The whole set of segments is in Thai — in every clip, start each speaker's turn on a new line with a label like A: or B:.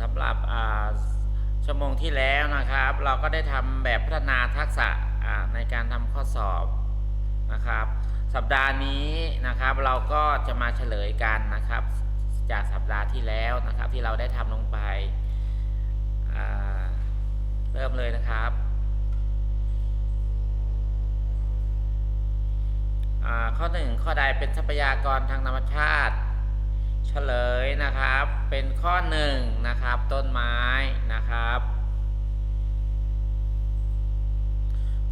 A: สำหรับชั่วโมงที่แล้วนะครับ เราก็ได้ทำแบบพัฒนาทักษะในการทำข้อสอบนะครับ สัปดาห์นี้นะครับเราก็จะมาเฉลยกันนะครับ จากสัปดาห์ที่แล้วนะครับที่เราได้ทำลงไปเริ่มเลยนะครับข้อหนึ่งข้อใดเป็นทรัพยากรทางธรรมชาติ เฉลยนะครับ เป็นข้อหนึ่งนะครับ ต้นไม้นะครับ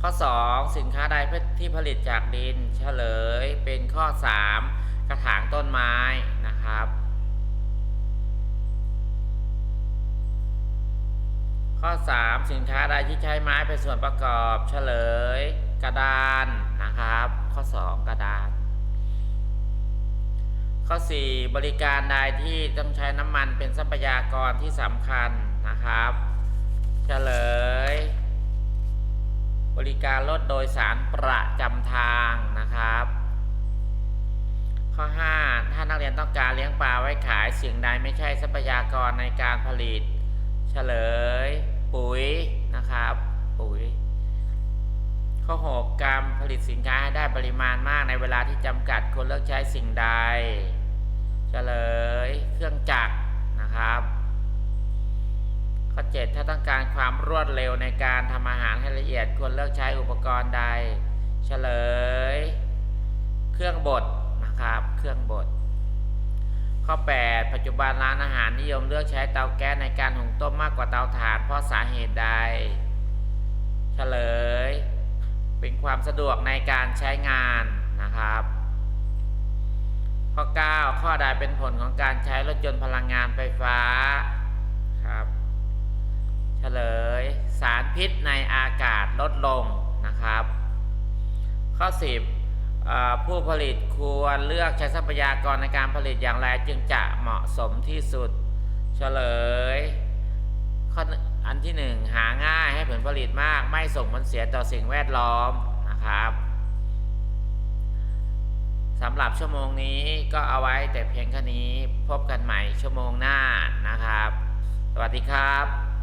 A: ข้อ 2 สินค้าใดที่ผลิตจากดินเฉลยเป็นข้อ 3 กระถางต้นไม้นะครับ ข้อ 3 สินค้าใดที่ใช้ไม้เป็นส่วนประกอบเฉลยกระดานนะครับ ข้อ 2 กระดาน ข้อ 4 บริการใดที่ต้องใช้น้ำมันเป็นทรัพยากรที่สำคัญนะครับเฉลย บริการรถโดยสารประจำทางนะครับ ข้อ 5 ถ้านักเรียนต้องการเลี้ยงปลาไว้ขายสิ่งใดไม่ใช่ทรัพยากรในการผลิตเฉลย ปุ๋ยนะครับ ปุ๋ย ข้อ 6 การผลิตสินค้าให้ได้ปริมาณมากในเวลาที่จำกัดควรเลือกใช้สิ่งใด ข้อ7ถ้าต้องการความรวดเร็วในการทำอาหารให้ละเอียดควรเลือกใช้อุปกรณ์ใด เฉลย เครื่องบดนะครับ เครื่องบด ข้อ 8 ปัจจุบันร้านอาหารนิยมเลือกใช้เตาแก๊สในการหุงต้มมากกว่าเตาถ่านเพราะสาเหตุใด เฉลย เป็นความสะดวกในการใช้งานนะครับข้อ 9 ข้อใดเป็นผลของการใช้รถยนต์พลังงานไฟฟ้า พิษในอากาศลดลงนะครับ ข้อ 10อผู้ผลิตควรเลือกใช้ทรัพยากรในการผลิตอย่างไรจึงจะเหมาะสมที่สุดเฉลย ข้ออันที่ 1 หาง่ายให้ผลผลิตมากไม่ส่งผลเสียต่อสิ่งแวดล้อมนะครับสำหรับชั่วโมงนี้ก็เอาไว้แต่เพียงแค่นี้พบกันใหม่ชั่วโมงหน้านะครับ สวัสดีครับ